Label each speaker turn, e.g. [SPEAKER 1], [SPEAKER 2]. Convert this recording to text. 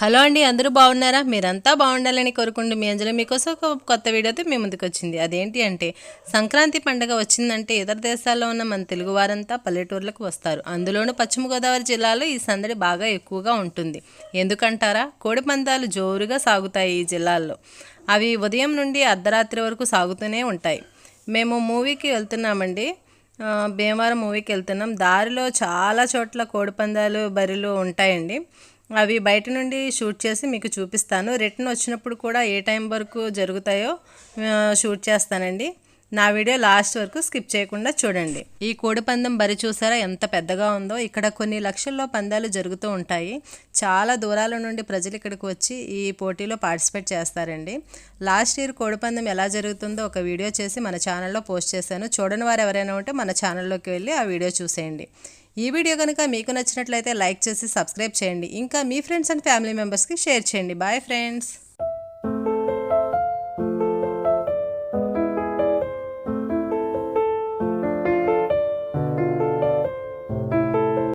[SPEAKER 1] Hello అండి అందరూ బాగున్నారా? మీరంతా బాగుండాలని కోరుకుంటూ మీ అంజలి మీకోసం ఒక కొత్త వీడియోతో మీ ముందుకు వచ్చింది. అదేంటి అంటే సంక్రాంతి పండుగ వచ్చిందంటే ఇతర దేశాల్లో ఉన్న మన తెలుగు వారంతా పల్లెటూర్లకు వస్తారు. అందులోనూ పశ్చిమ గోదావరి జిల్లాలో ఈ సందడి బాగా ఎక్కువగా ఉంటుంది. ఎందుకంటారా? కోడి పందాలు జోరుగా సాగుతాయి ఈ జిల్లాల్లో. అవి ఉదయం నుండి అర్ధరాత్రి వరకు సాగుతూనే ఉంటాయి. మేము మూవీకి వెళ్తున్నామండి. భీమవరం మూవీకి వెళ్తున్నాం. దారిలో చాలా చోట్ల కోడిపందాలు బరిలు ఉంటాయండి. అవి బయట నుండి షూట్ చేసి మీకు చూపిస్తాను. రిటర్న్ వచ్చినప్పుడు కూడా ఏ టైం వరకు జరుగుతాయో షూట్ చేస్తానండి. నా వీడియో లాస్ట్ వరకు స్కిప్ చేయకుండా చూడండి. ఈ కోడిపందెం బరి చూసారా? ఎంత పెద్దగా ఉందో. ఇక్కడ కొన్ని లక్షల్లో పందాలు జరుగుతూ ఉంటాయి. చాలా దూరాల నుండి ప్రజలు ఇక్కడికి వచ్చి ఈ పోటీలో పార్టిసిపేట్ చేస్తారండి. లాస్ట్ ఇయర్ కోడిపందెం ఎలా జరుగుతుందో ఒక వీడియో చేసి మన ఛానల్లో పోస్ట్ చేశాను. చూడని వారు ఎవరైనా ఉంటే మన ఛానల్లోకి వెళ్ళి ఆ వీడియో చూసేయండి. ఈ వీడియో కనుక మీకు నచ్చినట్లయితే లైక్ చేసి సబ్స్క్రైబ్ చేయండి. ఇంకా మీ ఫ్రెండ్స్ అండ్ ఫ్యామిలీ మెంబర్స్కి షేర్ చేయండి. Bye friends.